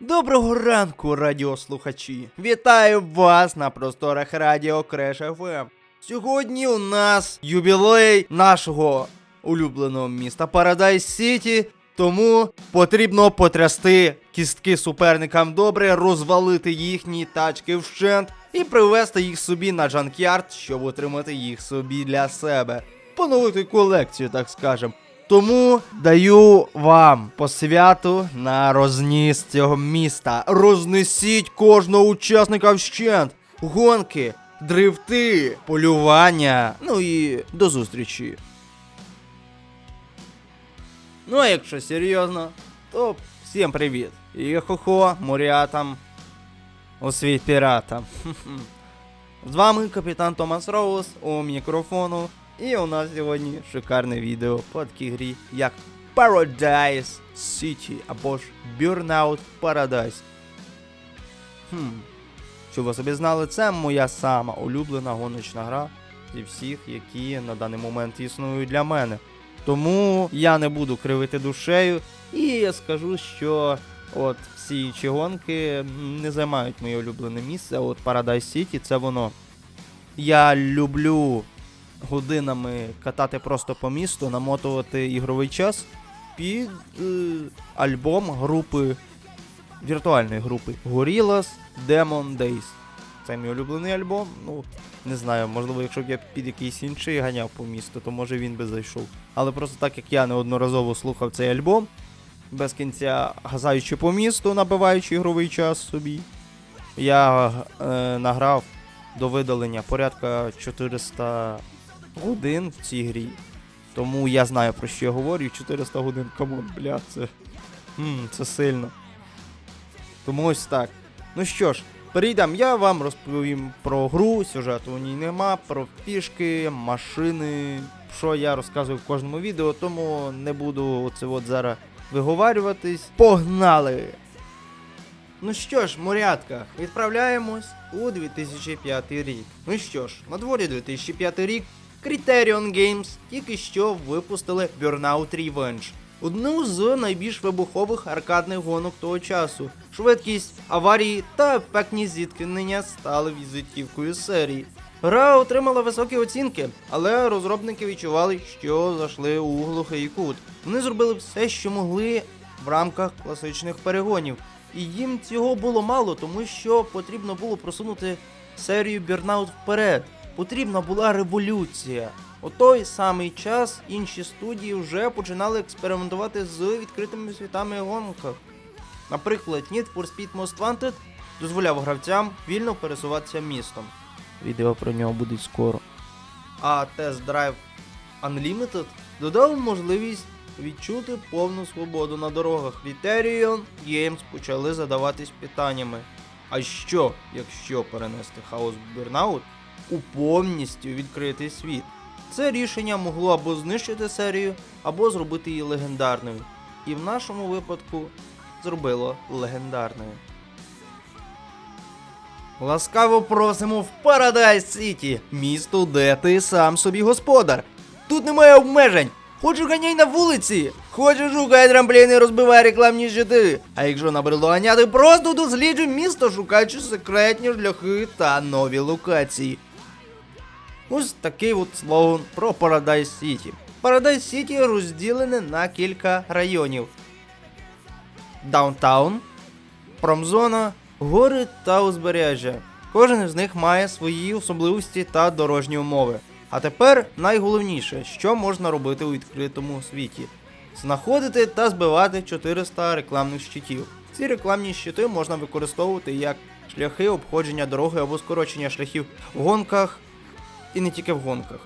Доброго ранку, радіослухачі! Вітаю вас на просторах Радіо Креш ФМ. Сьогодні у нас юбілей нашого улюбленого міста Парадайз Сіті, тому потрібно потрясти кістки суперникам добре, розвалити їхні тачки вщент і привезти їх собі на джанкярд, щоб отримати їх собі для себе. Поновити колекцію, так скажем. Тому даю вам по святу на розніс цього міста. Рознесіть кожного учасника вщент. Гонки, дрифти, полювання. Ну і до зустрічі. Ну а якщо серйозно, то всім привіт. І хо-хо, мурятам, у світ піратам. З вами капітан Томас Роуз у мікрофону. І у нас сьогодні шикарне відео по такій грі, як Paradise City або ж Burnout Paradise. Хм. Щоб ви собі знали, це моя сама улюблена гоночна гра зі всіх, які на даний момент існують для мене. Тому я не буду кривити душею, і я скажу, що от всі інші гонки не займають моє улюблене місце. От Paradise City це воно. Я люблю годинами катати просто по місту, намотувати ігровий час під е, альбом групи віртуальної групи Gorillaz Demon Days. Це мій улюблений альбом. Ну, не знаю, можливо, якщо б я під якийсь інший ганяв по місту, то може він би зайшов. Але просто так як я неодноразово слухав цей альбом, без кінця газаючи по місту, набиваючи ігровий час собі, я е, награв до видалення порядка 400 годин в цій грі. Тому я знаю про що я говорю. 400 годин, камон, бля, це. Хм, це сильно. Тому ось так. Ну що ж, перейдемо. Я вам розповім про гру, сюжету у ній нема, про фішки, машини, що я розказую в кожному відео, тому не буду оце от зараз виговарюватись. Погнали! Ну що ж, морятка, відправляємось у 2005 рік. Ну що ж, на дворі 2005 рік Criterion Games тільки що випустили Burnout Revenge. Одну з найбільш вибухових аркадних гонок того часу. Швидкість, аварії та ефектні зіткнення стали візитівкою серії. Гра отримала високі оцінки, але розробники відчували, що зайшли у глухий кут. Вони зробили все, що могли в рамках класичних перегонів. І їм цього було мало, тому що потрібно було просунути серію Burnout вперед. Потрібна була революція. У той самий час інші студії вже починали експериментувати з відкритими світами в гонках. Наприклад, Need for Speed Most Wanted дозволяв гравцям вільно пересуватися містом. Відео про нього буде скоро. А Test Drive Unlimited додав можливість відчути повну свободу на дорогах. Criterion Games почали задаватись питаннями. А що, якщо перенести хаос Burnout у повністю відкритий світ? Це рішення могло або знищити серію, або зробити її легендарною. І в нашому випадку зробило легендарною. Ласкаво просимо в Парадайз Сіті, місто, де ти сам собі господар. Тут немає обмежень. Хочеш ганяй на вулиці, хочеш шукай трампліни, розбивай рекламні щити. А якщо набрело ганяти, просто досліджуй місто, шукаючи секретні шляхи та нові локації. Ось такий от слоган про Paradise City. Paradise City розділене на кілька районів: Даунтаун, промзона, гори та узбережжя. Кожен із них має свої особливості та дорожні умови. А тепер найголовніше, що можна робити у відкритому світі: знаходити та збивати 400 рекламних щитів. Ці рекламні щити можна використовувати як шляхи обходження дороги або скорочення шляхів в гонках і не тільки в гонках.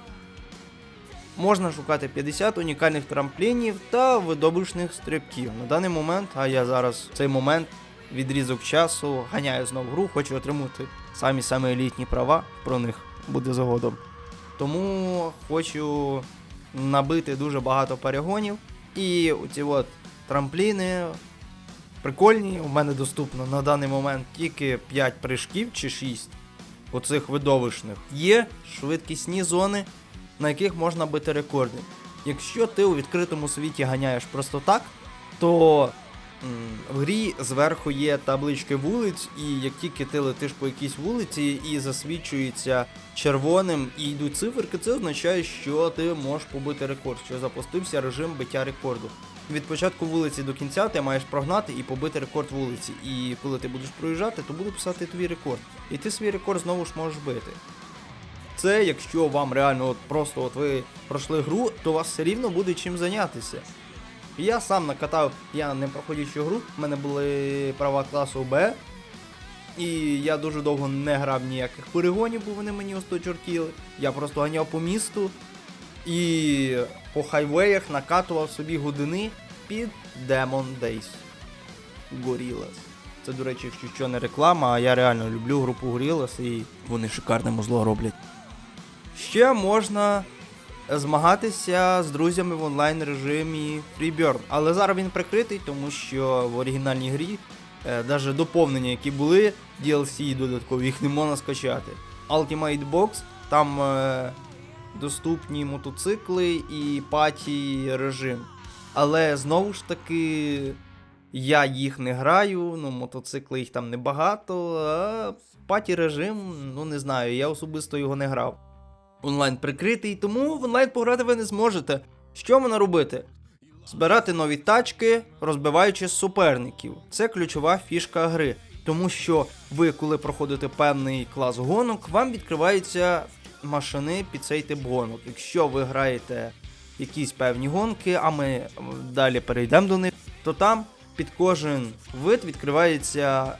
Можна шукати 50 унікальних трамплінів та видобичних стрибків. На даний момент, а я зараз в цей момент відрізок часу ганяю знову гру, хочу отримати самі самі елітні права, про них буде згодом. Тому хочу набити дуже багато перегонів. І оці от трампліни прикольні. У мене доступно на даний момент тільки 5 прыжків чи 6 оцих видовищних. Є швидкісні зони, на яких можна бити рекорди. Якщо ти у відкритому світі ганяєш просто так, то В грі зверху є таблички вулиць, і як тільки ти летиш по якійсь вулиці і засвічується червоним і йдуть циферки, це означає, що ти можеш побити рекорд, що запустився режим биття рекорду. Від початку вулиці до кінця ти маєш прогнати і побити рекорд вулиці. І коли ти будеш проїжджати, то буде писати твій рекорд. І ти свій рекорд знову ж можеш бити. Це якщо вам реально от просто от ви пройшли гру, то вас все рівно буде чим зайнятися. Я сам накатав, я не проходячу гру, в мене були права класу Б. І я дуже довго не грав ніяких перегонів, бо вони мені осточортіли. Я просто ганяв по місту і по хайвеях накатував собі години під Demon Days. Gorillaz. Це, до речі, якщо що не реклама, а я реально люблю групу Gorillaz і вони шикарне музло роблять. Ще можна змагатися з друзями в онлайн режимі Freeburn. Але зараз він прикритий, тому що в оригінальній грі е, навіть доповнення, які були, DLC додаткові, їх не можна скачати. Ultimate Box, там е, доступні мотоцикли і паті режим. Але знову ж таки, я їх не граю, ну мотоцикли їх там небагато, а паті режим, ну не знаю, я особисто його не грав. Онлайн прикритий, тому в онлайн пограти ви не зможете. Що можна робити? Збирати нові тачки, розбиваючи суперників. Це ключова фішка гри. Тому що ви, коли проходите певний клас гонок, вам відкриваються машини під цей тип гонок. Якщо ви граєте якісь певні гонки, а ми далі перейдемо до них, то там під кожен вид відкривається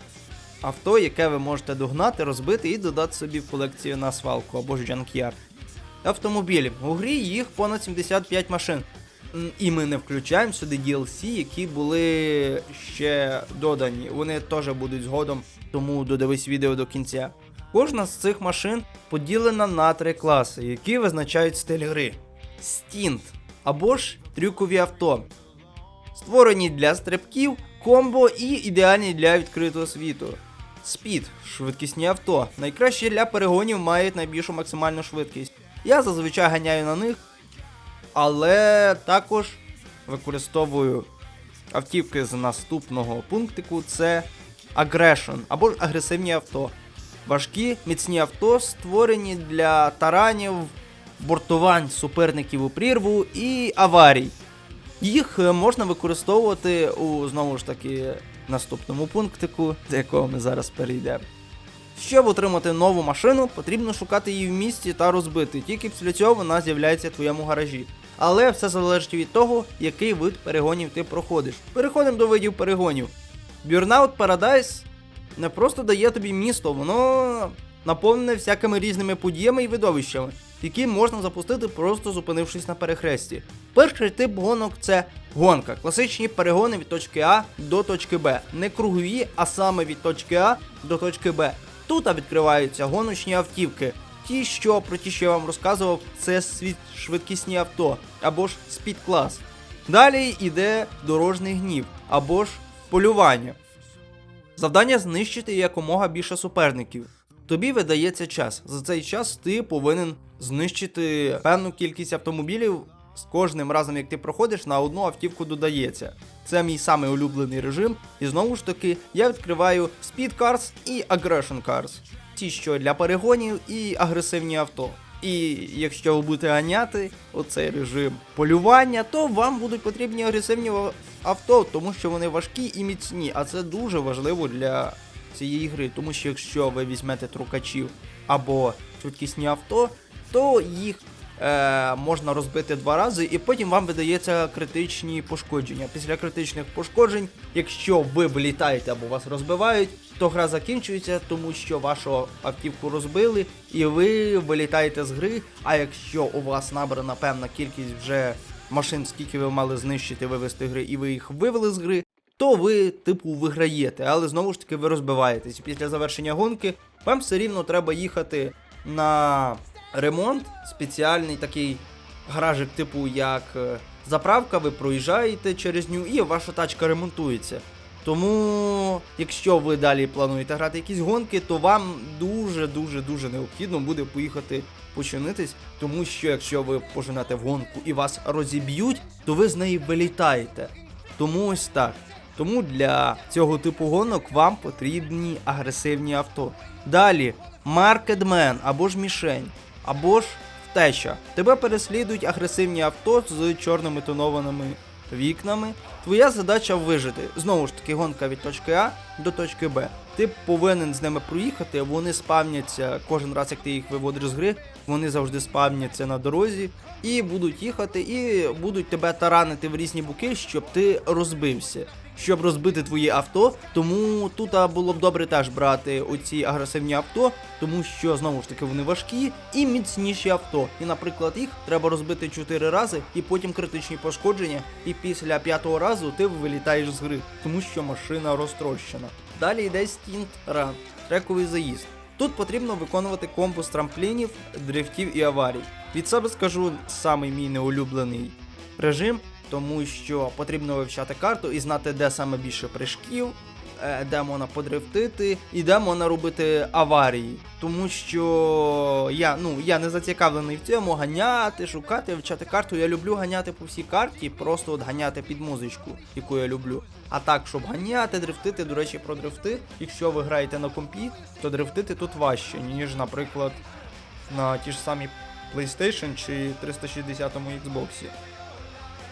авто, яке ви можете догнати, розбити і додати собі в колекцію на свалку або ж джанк'ярд. Автомобілі. У грі їх понад 75 машин. І ми не включаємо сюди DLC, які були ще додані. Вони теж будуть згодом, тому додивись відео до кінця. Кожна з цих машин поділена на три класи, які визначають стиль гри: стінт або ж трюкові авто. Створені для стрибків, комбо і ідеальні для відкритого світу. Спід швидкісні авто. Найкращі для перегонів мають найбільшу максимальну швидкість. Я зазвичай ганяю на них, але також використовую автівки з наступного пунктику це Aggression або ж агресивні авто. Важкі, міцні авто створені для таранів, бортувань суперників у прірву і аварій. Їх е, можна використовувати у знову ж таки наступному пунктику, до якого ми зараз перейдемо. Щоб отримати нову машину, потрібно шукати її в місті та розбити. Тільки після цього вона з'являється в твоєму гаражі. Але все залежить від того, який вид перегонів ти проходиш. Переходимо до видів перегонів. Burnout Paradise не просто дає тобі місто, воно наповнене всякими різними подіями і видовищами, які можна запустити просто зупинившись на перехресті. Перший тип гонок це гонка, класичні перегони від точки А до точки Б, не кругові, а саме від точки А до точки Б. Тут відкриваються гоночні автівки. Ті, що про ті, що я вам розказував, це швидкісні авто або ж спід клас. Далі йде дорожній гнів або ж полювання. Завдання знищити якомога більше суперників. Тобі видається час. За цей час ти повинен знищити певну кількість автомобілів. З кожним разом, як ти проходиш, на одну автівку додається. Це мій самий улюблений режим. І знову ж таки, я відкриваю Speed Cars і Aggression Cars. Ті, що для перегонів і агресивні авто. І якщо ви будете ганяти оцей режим полювання, то вам будуть потрібні агресивні авто, тому що вони важкі і міцні, а це дуже важливо для цієї гри, тому що якщо ви візьмете трукачів або швидкісні авто, то їх е, можна розбити два рази, і потім вам видається критичні пошкодження. Після критичних пошкоджень, якщо ви вилітаєте або вас розбивають, то гра закінчується, тому що вашу автівку розбили, і ви вилітаєте з гри. А якщо у вас набрана певна кількість вже машин, скільки ви мали знищити, вивести гри, і ви їх вивели з гри, то ви, типу, виграєте, але знову ж таки ви розбиваєтесь. Після завершення гонки вам все рівно треба їхати на ремонт, спеціальний такий гаражик, типу як е, заправка, ви проїжджаєте через нього і ваша тачка ремонтується. Тому, якщо ви далі плануєте грати якісь гонки, то вам дуже-дуже дуже необхідно буде поїхати починитись, тому що якщо ви поженете в гонку і вас розіб'ють, то ви з неї вилітаєте. Тому ось так. Тому для цього типу гонок вам потрібні агресивні авто. Далі, маркетмен або ж мішень, або ж втеча. Тебе переслідують агресивні авто з чорними тонованими вікнами. Твоя задача вижити. Знову ж таки, гонка від точки А до точки Б. Ти повинен з ними проїхати, вони спавняться кожен раз, як ти їх виводиш з гри, вони завжди спавняться на дорозі і будуть їхати, і будуть тебе таранити в різні боки, щоб ти розбився. Щоб розбити твоє авто, тому тут було б добре теж брати оці агресивні авто, тому що знову ж таки вони важкі і міцніші авто. І, наприклад, їх треба розбити 4 рази, і потім критичні пошкодження, і після п'ятого разу ти вилітаєш з гри, тому що машина розтрощена. Далі йде Stint Run, трековий заїзд. Тут потрібно виконувати комбо з трамплінів, дрифтів і аварій. Від себе скажу самий мій неулюблений режим, тому що потрібно вивчати карту і знати, де саме більше прыжків, е, де можна подрифтити і де можна робити аварії. Тому що я, ну, я не зацікавлений в цьому ганяти, шукати, вивчати карту. Я люблю ганяти по всій карті, просто от ганяти під музичку, яку я люблю. А так, щоб ганяти, дрифтити, до речі, про дрифти, якщо ви граєте на компі, то дрифтити тут важче, ніж, наприклад, на ті ж самі PlayStation чи 360 Xbox.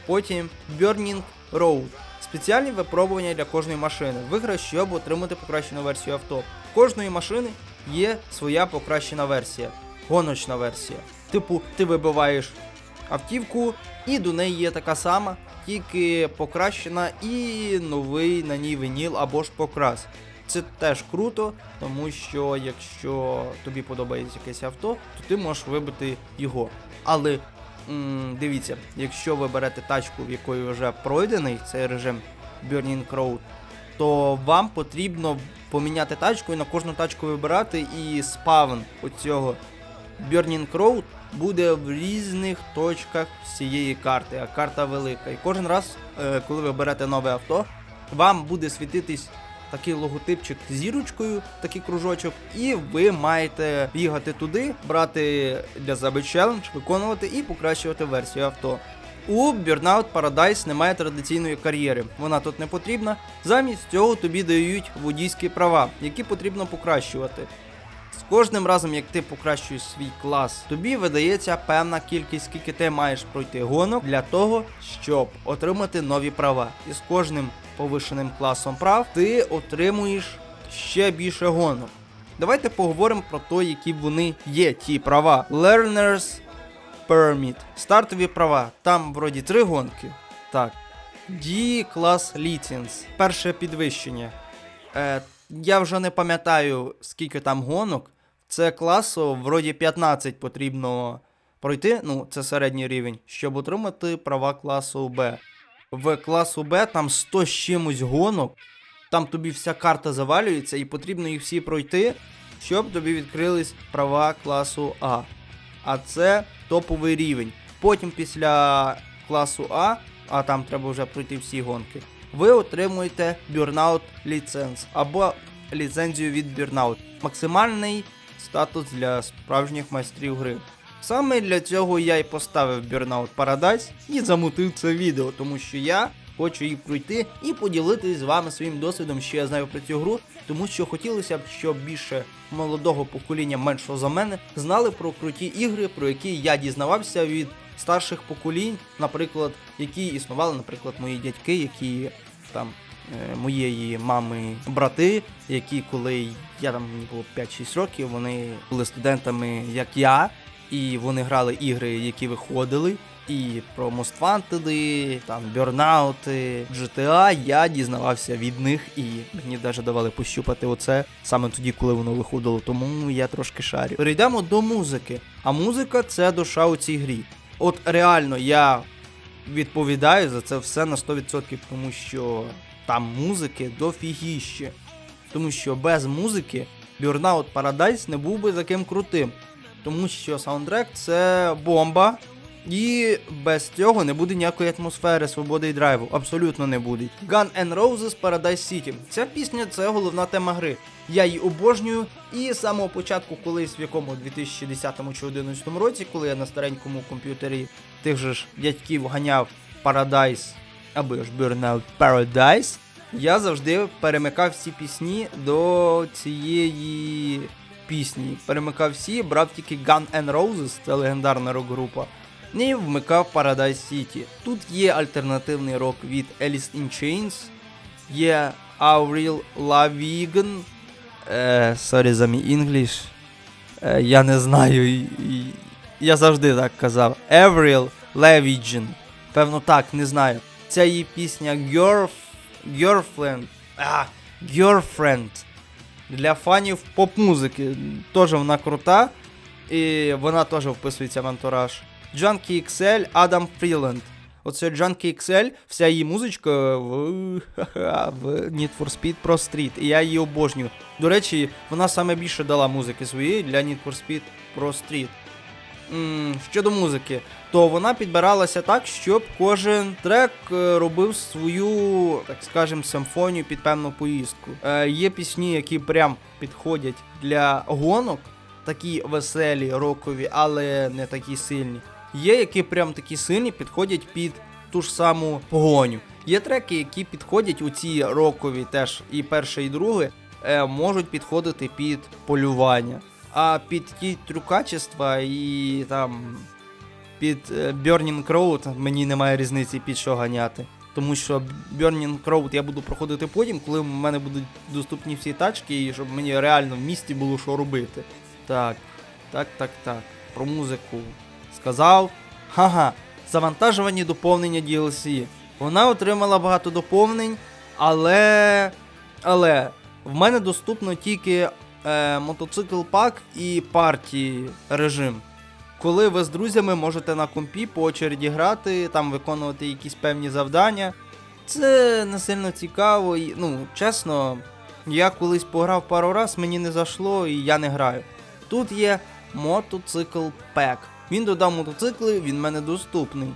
Потім Burning Road. Спеціальні випробування для кожної машини. Виграй, щоб отримати покращену версію авто. В кожної машини є своя покращена версія, гоночна версія. Типу, ти вибиваєш автівку, і до неї є така сама, тільки покращена і новий на ній вініл або ж покрас. Це теж круто, тому що якщо тобі подобається якесь авто, то ти можеш вибити його. Але дивіться, якщо ви берете тачку, в якої вже пройдений цей режим Burning Road, то вам потрібно поміняти тачку і на кожну тачку вибирати, і спавн оцього Burning Road буде в різних точках всієї карти, а карта велика. І кожен раз, е, коли ви берете нове авто, вам буде світитись такий логотипчик зірочкою, такий кружочок, і ви маєте бігати туди, брати для себе челендж, виконувати і покращувати версію авто. У Burnout Paradise немає традиційної кар'єри, вона тут не потрібна. Замість цього тобі дають водійські права, які потрібно покращувати. З кожним разом, як ти покращуєш свій клас, тобі видається певна кількість, скільки ти маєш пройти гонок для того, щоб отримати нові права. І з кожним повишеним класом прав ти отримуєш ще більше гонок. Давайте поговоримо про те, які вони є, ті права. Learners Permit. Стартові права. Там вроді три гонки. Так. D-клас License. Перше підвищення. Е, я вже не пам'ятаю, скільки там гонок. Це класу, вроді 15 потрібно пройти, ну, це середній рівень, щоб отримати права класу Б. В класу Б там 100 з чимось гонок, там тобі вся карта завалюється і потрібно їх всі пройти, щоб тобі відкрились права класу А. А це топовий рівень. Потім після класу А, а там треба вже пройти всі гонки, ви отримуєте Burnout ліценз або ліцензію від Burnout. Максимальний статус для справжніх майстрів гри. Саме для цього я і поставив Burnout Paradise і замутив це відео, тому що я хочу її пройти і поділитися з вами своїм досвідом, що я знаю про цю гру, тому що хотілося б, щоб більше молодого покоління меншого за мене знали про круті ігри, про які я дізнавався від старших поколінь, наприклад, які існували, наприклад, мої дядьки, які там е, моєї мами брати, які коли я там мені було 5-6 років, вони були студентами, як я, і вони грали ігри, які виходили. І про Most Wanted, там Burnout, GTA, я дізнавався від них, і мені навіть давали пощупати оце саме тоді, коли воно виходило. Тому я трошки шарю. Перейдемо до музики. А музика це душа у цій грі. От реально я відповідаю за це все на 100%, тому що там музики дофігіще. Тому що без музики Burnout Paradise не був би таким крутим. Тому що саундтрек це бомба. І без цього не буде ніякої атмосфери, свободи і драйву. Абсолютно не буде. Gun N' Roses Paradise City. Ця пісня це головна тема гри. Я її обожнюю. І з самого початку, колись в якому 2010 чи 2011 році, коли я на старенькому комп'ютері тих же ж дядьків ганяв Paradise або ж Burnout Paradise, Я завжди перемикав всі пісні до цієї пісні. Перемикав всі, брав тільки Gun N' Roses, це легендарна рок-група. І вмикав Paradise City. Тут є альтернативний рок від Alice in Chains, є Avril Lavigne, е, sorry за мій English, е, я не знаю, і, і, я завжди так казав. Avril Lavigne, певно так, не знаю. Це її пісня Girl, Girlfriend, а, Girlfriend. Для фанів поп-музики. Теж вона крута. І вона теж вписується в антураж. Junkie XL, Адам Фріленд. Оце Junkie XL, вся її музичка в, в Need for Speed Pro Street. І я її обожнюю. До речі, вона саме більше дала музики своєї для Need for Speed Pro Street. Щодо музики, то вона підбиралася так, щоб кожен трек е, робив свою, так скажем, симфонію під певну поїздку. Е, є пісні, які прям підходять для гонок, такі веселі, рокові, але не такі сильні. Є, які прям такі сильні, підходять під ту ж саму погоню. Є треки, які підходять у ці рокові, теж і перше, і друге, можуть підходити під полювання. А під ті трюкачества і там під е, Burning Road мені немає різниці під що ганяти. Тому що Burning Road я буду проходити потім, коли в мене будуть доступні всі тачки, і щоб мені реально в місті було що робити. Так, так, так, так. Про музику сказав. Ага, завантажувані доповнення DLC. Вона отримала багато доповнень, але. Але в мене доступно тільки е, мотоцикл пак і парті режим. Коли ви з друзями можете на компі по очереді грати, там виконувати якісь певні завдання. Це не сильно цікаво. І, ну, чесно, я колись пограв пару раз, мені не зайшло і я не граю. Тут є мотоцикл пек. Він додав мотоцикли, він мене доступний.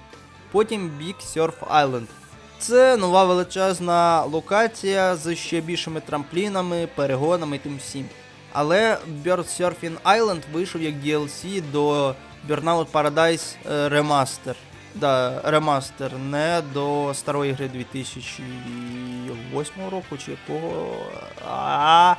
Потім Big Surf Island. Це нова величезна локація з ще більшими трамплінами, перегонами і тим всім. Але Bird Surfing Island вийшов як DLC до Burnout Paradise е, Remaster. Да, ремастер, не до старої гри 2008 року чи якого. А,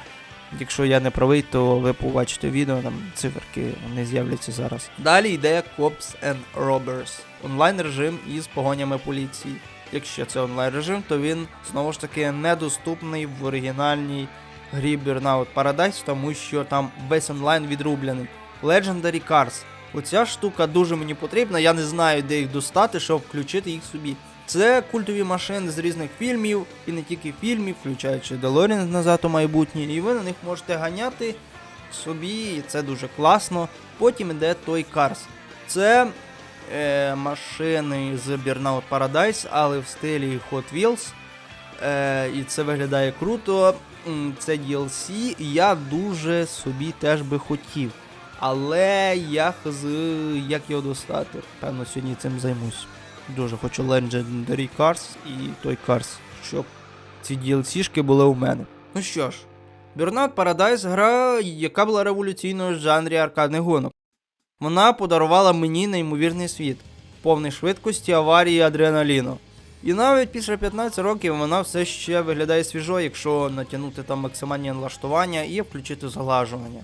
якщо я не правий, то ви побачите відео, там циферки вони з'являться зараз. Далі йде Cops and Robbers. Онлайн режим із погонями поліції. Якщо це онлайн режим, то він знову ж таки недоступний в оригінальній грі Burnout Paradise, тому що там весь онлайн відрублений. Legendary Cars. Оця штука дуже мені потрібна, я не знаю, де їх достати, щоб включити їх собі. Це культові машини з різних фільмів, і не тільки фільмів, включаючи DeLorean назад у майбутнє, і ви на них можете ганяти собі, і це дуже класно. Потім іде Toy Cars. Це е, машини з Burnout Paradise, але в стилі Hot Wheels. Е, і це виглядає круто. Це DLC, я дуже собі теж би хотів. Але я хз, як його достати. Певно, сьогодні цим займусь. Дуже хочу Legendary Cars і Toy Cars, щоб ці DLC-шки були у мене. Ну що ж, Burnout Paradise гра, яка була революційною в жанрі аркадних гонок. Вона подарувала мені неймовірний світ, повний швидкості, аварії і адреналіну. І навіть після 15 років вона все ще виглядає свіжо, якщо натягнути там максимальні налаштування і включити зглажування.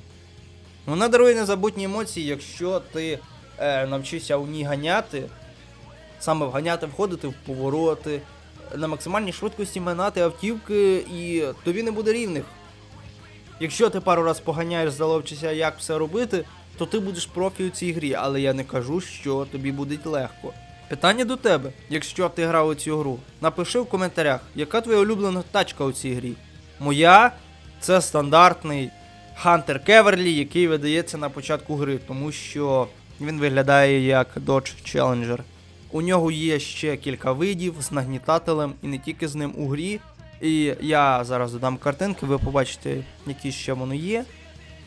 Вона дарує незабутні емоції, якщо ти е, навчишся у ній ганяти, саме вганяти, входити в повороти, на максимальній швидкості минати автівки, і тобі не буде рівних. Якщо ти пару раз поганяєш, заловчишся, як все робити, то ти будеш профі у цій грі, але я не кажу, що тобі буде легко. Питання до тебе, якщо ти грав у цю гру, напиши в коментарях, яка твоя улюблена тачка у цій грі. Моя це стандартний Хантер Кеверлі, який видається на початку гри, тому що він виглядає як Dodge Challenger. У нього є ще кілька видів з нагнітателем і не тільки з ним у грі. І я зараз додам картинки, ви побачите, які ще воно є.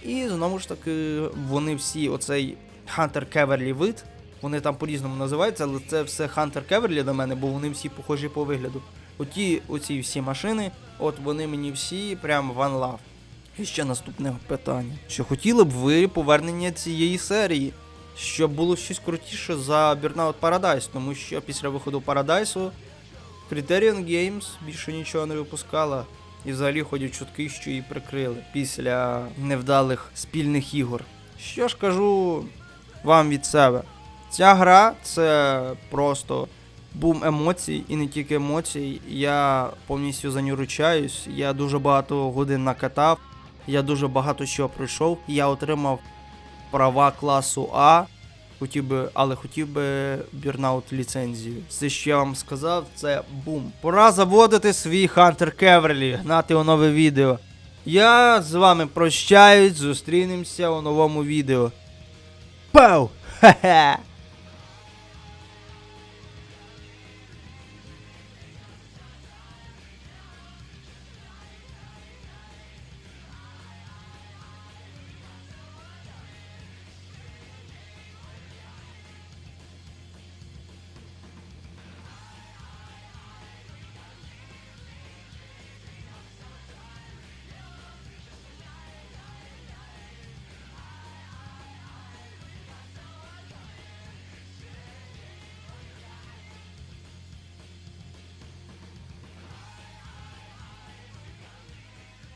І знову ж таки, вони всі, оцей Hunter Кеверлі вид, вони там по-різному називаються, але це все Hunter Кеверлі до мене, бо вони всі похожі по вигляду. Оті, оці всі машини, от вони мені всі прям one love. І ще наступне питання. Чи хотіли б ви повернення цієї серії? Щоб було щось крутіше за Burnout Paradise, тому що після виходу Парадайсу Criterion Games більше нічого не випускала. І взагалі ходять чутки, що її прикрили після невдалих спільних ігор. Що ж кажу вам від себе? Ця гра це просто бум емоцій і не тільки емоцій. Я повністю за нього ручаюсь. Я дуже багато годин накатав, я дуже багато що пройшов. Я отримав права класу А. Хотів би, але хотів би бірнаут ліцензію. Все, що я вам сказав, це бум. Пора заводити свій Хантер Кеверлі, гнати у нове відео. Я з вами прощаюсь, зустрінемося у новому відео. Пау! Хе-хе!